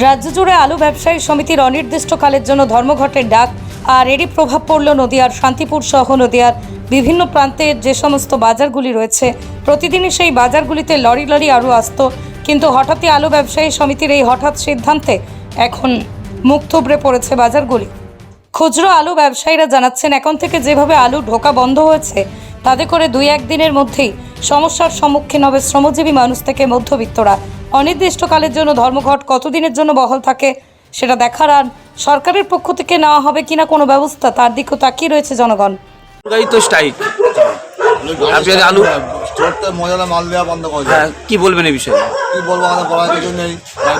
রাজ্য জুড়ে আলু ব্যবসায়ী সমিতির অনির্দিষ্টকালের জন্য ধর্মঘটের ডাক, আর এরই প্রভাব পড়ল নদিয়ার শান্তিপুর সহ নদিয়ার বিভিন্ন প্রান্তের যে সমস্ত বাজারগুলি রয়েছে। প্রতিদিনই সেই বাজারগুলিতে লরি লরি আলু আসত, কিন্তু হঠাৎই আলু ব্যবসায়ী সমিতির এই হঠাৎ সিদ্ধান্তে এখন মুখ থুবড়ে পড়েছে বাজারগুলি। খুচরো আলু ব্যবসায়ীরা জানাচ্ছেন, এখন থেকে যেভাবে আলু ঢোকা বন্ধ হয়েছে, তাতে করে দুই একদিনের মধ্যেই সমস্যার সম্মুখীন হবে শ্রমজীবী মানুষ থেকে মধ্যবিত্তরা। অনির্দিষ্টকালের জন্য ধর্মঘট কতদিনের জন্য বহল থাকে সেটা দেখার আর সরকারের পক্ষ থেকে নেওয়া হবে কিনা কোনো ব্যবস্থা তার দিকেও তাকিয়ে রয়েছে জনগণ। তো স্ট্রাইক। আপনাদের আলু স্টোরতে মহিলা মাল দেওয়া বন্ধ করে হ্যাঁ কি বলবেন এই বিষয়ে? কি বলব আমাদের বলার কিছু নেই।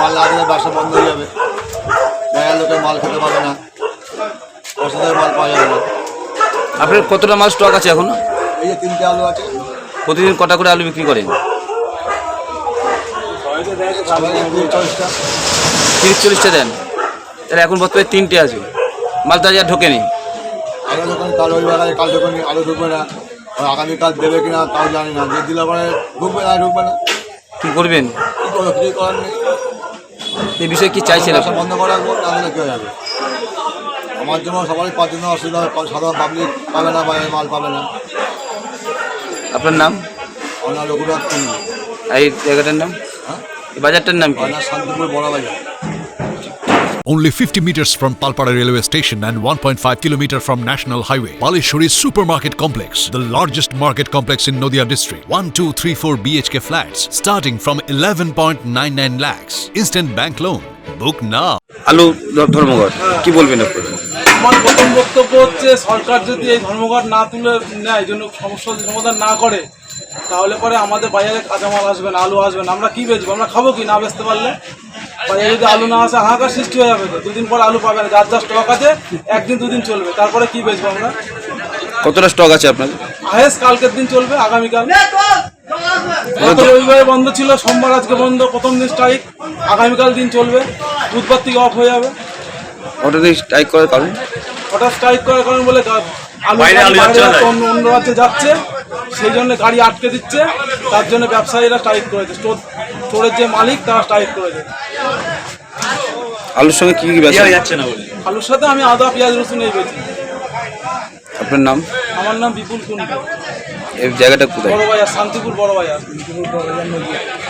মাল না দিলে ব্যবসা বন্ধ হয়ে যাবে। দেখা লোকের মাল খেতে পাবে না। ওষুধের মাল পাওয়া যাবে না। আপনার কতটা মাল স্টক আছে এখন? এই যে তিনটে আলু আছে। প্রতিদিন কটা করে আলু বিক্রি করেন? তিরিশ চল্লিশটা দেন। তাহলে এখন বর্তমানে তিনটে আছে। মাল তো আজ আর ঢোকেনি। আগে কাল কাল আলু ঢুকবে না আগামীকাল দেবে কিনা তাও জানি না। যে দিলে পরে ঢুকবে না ঢুকবে না। কি করবেন? কী করব কিছু করার নেই। এই বিষয়ে কি চাইছেন ব্যবসা বন্ধ করে রাখব তাহলে কী হয়ে যাবে? আমার জন্য সবারই পাঁচ জন্য অসুবিধা সাধারণ পাবলিক পাবে না বাইরে মাল পাবে না। আপনার নাম? আমরা এই জায়গাটার নাম হ্যাঁ বাজারটার নাম কি শান্তিপুর বড় বাজার Only 50 meters from Palpara railway station and 1.5 kilometer from National Highway. Palishuri Supermarket Complex, the largest market complex in Noida district. 1, 2, 3, 4 BHK flats starting from 11.99 lakhs. Instant bank loan. Book now. আলু ধ- ধর্মঘট কি বলবেন আপনারা আমার প্রথম বক্তব্য হচ্ছে সরকার যদি এই ধর্মঘট না তুলে নেয় জন্য সমস্যার সমাধান না করে তাহলে পরে আমাদের বাজারে কাঁচামাল আসবে না আলু আসবে না। আমরা কি বেচবো? আমরা খাব কি না বেচতে পারলে? বাজারে যদি আলু না আসে হাহাকার সৃষ্টি হয়ে যাবে তো। দুদিন পর আলু পাবে না যার যা স্টক আছে একদিন দুদিন চলবে। তারপরে কি বেচবো আমরা? কতটা স্টক আছে আপনাদের? হায়েস কালকের দিন চলবে আগামীকাল। গত রবিবারে বন্ধ ছিল সোমবার আজকে বন্ধ প্রথম দিন স্ট্রাইক আগামীকাল দিন চলবে বুধবার থেকে অফ হয়ে যাবে। ওটা দিয়ে স্ট্রাইক করার কারণ? হঠাৎ স্ট্রাইক করার কারণ বলে আলু বাইরে অন্য রাজ্যে যাচ্ছে। সেই জন্য গাড়ি আটকে দিচ্ছে তার জন্য ব্যবসায়ীরা স্ট্রাইক করেছে। স্টোর স্টোরের যে মালিক তারা স্ট্রাইক করেছে। আলুর সঙ্গে কি কি যাচ্ছে না আলুর সাথে আমি আদা পেঁয়াজ রসুন এই বেছি আপনার নাম? আমার নাম বিপুল কুন্ডু এই জায়গাটা কোথায়? বড় বাজার শান্তিপুর বড় বাজার